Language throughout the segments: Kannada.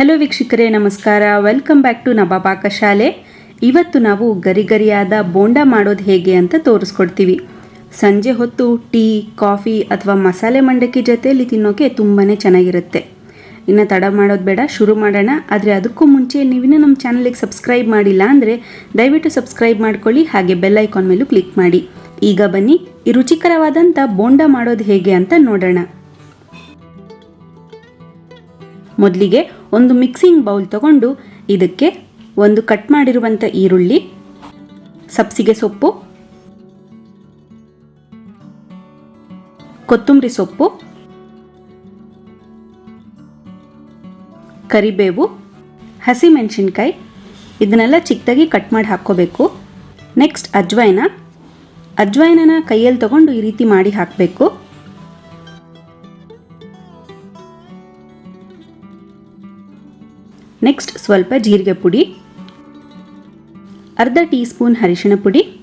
ಹಲೋ ವೀಕ್ಷಕರೇ, ನಮಸ್ಕಾರ. ವೆಲ್ಕಮ್ ಬ್ಯಾಕ್ ಟು ನಬಾ ಪಾಕಶಾಲೆ ಇವತ್ತು ನಾವು ಗರಿಗರಿಯಾದ ಬೋಂಡ ಮಾಡೋದು ಹೇಗೆ ಅಂತ ತೋರಿಸ್ಕೊಡ್ತೀವಿ. ಸಂಜೆ ಹೊತ್ತು ಟೀ, ಕಾಫಿ ಅಥವಾ ಮಸಾಲೆ ಮಂಡಕ್ಕಿ ಜೊತೆಯಲ್ಲಿ ತಿನ್ನೋಕೆ ತುಂಬಾ ಚೆನ್ನಾಗಿರುತ್ತೆ. ಇನ್ನು ತಡ ಮಾಡೋದು ಬೇಡ, ಶುರು ಮಾಡೋಣ. ಆದರೆ ಅದಕ್ಕೂ ಮುಂಚೆ ನೀವಿನ್ನೂ ನಮ್ಮ ಚಾನಲಿಗೆ ಸಬ್ಸ್ಕ್ರೈಬ್ ಮಾಡಿಲ್ಲ ಅಂದರೆ ದಯವಿಟ್ಟು ಸಬ್ಸ್ಕ್ರೈಬ್ ಮಾಡ್ಕೊಳ್ಳಿ, ಹಾಗೆ ಬೆಲ್ ಐಕಾನ್ ಮೇಲೂ ಕ್ಲಿಕ್ ಮಾಡಿ. ಈಗ ಬನ್ನಿ, ಈ ರುಚಿಕರವಾದಂಥ ಬೋಂಡ ಮಾಡೋದು ಹೇಗೆ ಅಂತ ನೋಡೋಣ. ಮೊದಲಿಗೆ ಒಂದು ಮಿಕ್ಸಿಂಗ್ ಬೌಲ್ ತಗೊಂಡು ಇದಕ್ಕೆ ಒಂದು ಕಟ್ ಮಾಡಿರುವಂಥ ಈರುಳ್ಳಿ, ಸಬ್ಸಿಗೆ ಸೊಪ್ಪು, ಕೊತ್ತಂಬರಿ ಸೊಪ್ಪು, ಕರಿಬೇವು, ಹಸಿಮೆಣಸಿನ್ಕಾಯಿ ಇದನ್ನೆಲ್ಲ ಚಿಕ್ಕದಾಗಿ ಕಟ್ ಮಾಡಿ ಹಾಕ್ಕೋಬೇಕು. ನೆಕ್ಸ್ಟ್ ಅಜ್ವೈನ ಅಜ್ವೈನನ ಕೈಯಲ್ಲಿ ತಗೊಂಡು ಈ ರೀತಿ ಮಾಡಿ ಹಾಕಬೇಕು. ನೆಕ್ಸ್ಟ್ ಸ್ವಲ್ಪ ಜೀರಿಗೆ ಪುಡಿ. ಅರ್ಧ ಟೀ ಸ್ಪೂನ್ ಅರಿಶಿಣ ಪುಡಿ.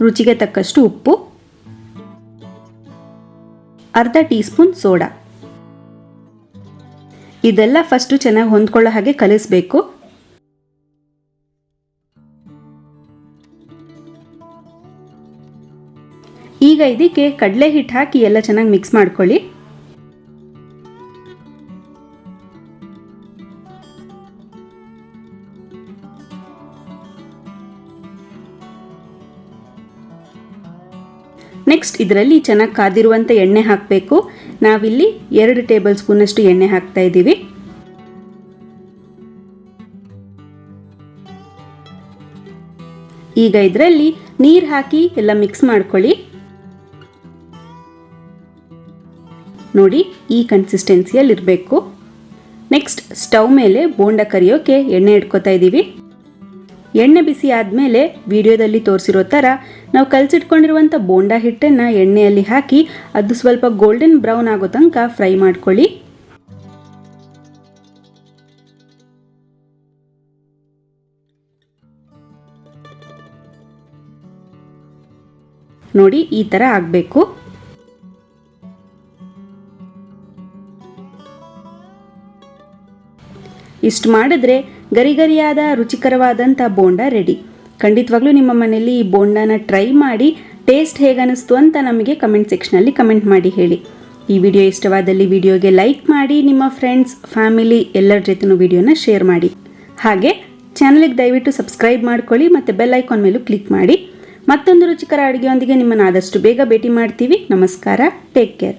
ರುಚಿಗೆ ತಕ್ಕಷ್ಟು ಉಪ್ಪು. ಅರ್ಧ ಟೀ ಸ್ಪೂನ್ ಸೋಡಾ. ಇದೆಲ್ಲ ಫಸ್ಟು ಚೆನ್ನಾಗಿ ಹೊಂದ್ಕೊಳ್ಳೋ ಹಾಗೆ ಕಲಿಸ್ಬೇಕು. ಈಗ ಇದಕ್ಕೆ ಕಡಲೆ ಹಿಟ್ಟು ಹಾಕಿ ಎಲ್ಲ ಚೆನ್ನಾಗಿ ಮಿಕ್ಸ್ ಮಾಡ್ಕೊಳ್ಳಿ. ನೆಕ್ಸ್ಟ್ ಇದರಲ್ಲಿ ಚೆನ್ನಾಗಿ ಕಾದಿರುವಂಥ ಎಣ್ಣೆ ಹಾಕಬೇಕು. ನಾವಿಲ್ಲಿ ಎರಡು ಟೇಬಲ್ ಸ್ಪೂನಷ್ಟು ಎಣ್ಣೆ ಹಾಕ್ತಾ ಇದ್ದೀವಿ. ಈಗ ಇದರಲ್ಲಿ ನೀರು ಹಾಕಿ ಎಲ್ಲ ಮಿಕ್ಸ್ ಮಾಡ್ಕೊಳ್ಳಿ. ನೋಡಿ, ಈ ಕನ್ಸಿಸ್ಟೆನ್ಸಿಯಲ್ಲಿ ಇರಬೇಕು. ನೆಕ್ಸ್ಟ್ ಸ್ಟವ್ ಮೇಲೆ ಬೋಂಡ ಕರಿಯೋಕೆ ಎಣ್ಣೆ ಇಟ್ಕೋತಾ ಇದ್ದೀವಿ. ಎಣ್ಣೆ ಬಿಸಿ ಆದಮೇಲೆ ವಿಡಿಯೋದಲ್ಲಿ ತೋರಿಸಿರೋ ಥರ ನಾವು ಕಲಸಿಟ್ಕೊಂಡಿರುವಂಥ ಬೋಂಡಾ ಹಿಟ್ಟನ್ನು ಎಣ್ಣೆಯಲ್ಲಿ ಹಾಕಿ ಅದು ಸ್ವಲ್ಪ ಗೋಲ್ಡನ್ ಬ್ರೌನ್ ಆಗೋ ತನಕ ಫ್ರೈ ಮಾಡ್ಕೊಳ್ಳಿ. ನೋಡಿ ಈ ಥರ ಆಗಬೇಕು. ಇಷ್ಟು ಮಾಡಿದ್ರೆ ಗರಿಗರಿಯಾದ ರುಚಿಕರವಾದಂಥ ಬೋಂಡ ರೆಡಿ ಖಂಡಿತವಾಗ್ಲೂ ನಿಮ್ಮ ಮನೆಯಲ್ಲಿ ಈ ಬೋಂಡಾನ ಟ್ರೈ ಮಾಡಿ ಟೇಸ್ಟ್ ಹೇಗನ್ನಿಸ್ತು ಅಂತ ನಮಗೆ ಕಮೆಂಟ್ ಸೆಕ್ಷನಲ್ಲಿ ಕಮೆಂಟ್ ಮಾಡಿ ಹೇಳಿ. ಈ ವಿಡಿಯೋ ಇಷ್ಟವಾದಲ್ಲಿ ವಿಡಿಯೋಗೆ ಲೈಕ್ ಮಾಡಿ, ನಿಮ್ಮ ಫ್ರೆಂಡ್ಸ್ ಫ್ಯಾಮಿಲಿ ಎಲ್ಲರ ಜೊತೆನೂ ವಿಡಿಯೋನ ಶೇರ್ ಮಾಡಿ. ಹಾಗೆ ಚಾನಲ್ಗೆ ದಯವಿಟ್ಟು ಸಬ್ಸ್ಕ್ರೈಬ್ ಮಾಡ್ಕೊಳ್ಳಿ ಮತ್ತು ಬೆಲ್ ಐಕಾನ್ ಮೇಲೂ ಕ್ಲಿಕ್ ಮಾಡಿ. ಮತ್ತೊಂದು ರುಚಿಕರ ಅಡುಗೆಯೊಂದಿಗೆ ನಿಮ್ಮನ್ನು ಆದಷ್ಟು ಬೇಗ ಭೇಟಿ ಮಾಡ್ತೀವಿ. ನಮಸ್ಕಾರ. Take care